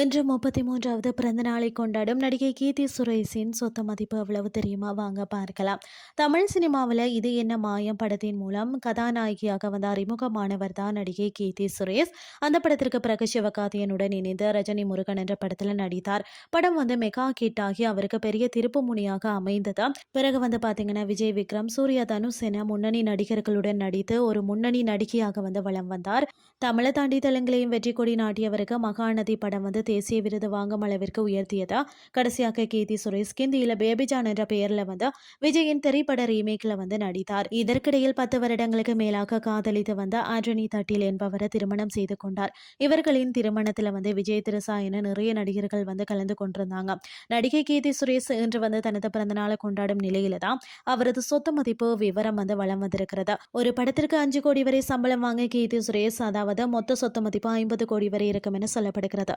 இன்று முப்பத்தி மூன்றாவது பிறந்த நாளை கொண்டாடும் நடிகை கீர்த்தி சுரேஷின் சொத்து மதிப்பு எவ்வளவு தெரியுமா? வாங்க பார்க்கலாம். தமிழ் சினிமாவில் இது என்ன மாயம்? படத்தின் மூலம் கதாநாயகியாக வந்த அறிமுகமானவர் தான் நடிகை கீர்த்தி சுரேஷ். அந்த படத்திற்கு பிறகு சிவகார்த்தியனுடன் இணைந்து ரஜினி முருகன் என்ற படத்தில் நடித்தார். படம் வந்து மெகா கிட் ஆகி அவருக்கு பெரிய திருப்பு முனியாக அமைந்தது. பிறகு வந்து பார்த்தீங்கன்னா விஜய் விக்ரம் சூர்யா தனுஷ் என முன்னணி நடிகர்களுடன் நடித்து ஒரு முன்னணி நடிகையாக வந்து வலம் வந்தார். தமிழை தாண்டி தெலுங்குலையும் வெற்றி கொடி நாட்டியவருக்கு மகாநதி படம் வந்து தேசிய விருது வாங்கும் அளவிற்கு உயர்த்தியதா? கடைசியாக கீர்த்தி சுரேஷ் கிந்தியில பேபிஜான் என்ற பெயர்ல வந்து விஜயின் திரைப்பட ரீமேக்ல வந்து நடித்தார். இதற்கிடையில் பத்து வருடங்களுக்கு மேலாக காதலித்து வந்த ஆண்டனி தட்டில் என்பவரை திருமணம் செய்து கொண்டார். இவர்களின் திருமணத்துல வந்து விஜய் திருசா என நிறைய நடிகர்கள் வந்து கலந்து கொண்டிருந்தாங்க. நடிகை கீர்த்தி சுரேஷ் இன்று வந்து தனது பிறந்தநாளை கொண்டாடும் நிலையில தான் அவரது சொத்து மதிப்பு விவரம் வந்து வளம் வந்திருக்கிறது. ஒரு படத்திற்கு அஞ்சு கோடி வரை சம்பளம் வாங்க கீர்த்தி சுரேஷ் அதாவது மொத்த சொத்து மதிப்பு ஐம்பது கோடி வரை இருக்கும் என சொல்லப்படுகிறது.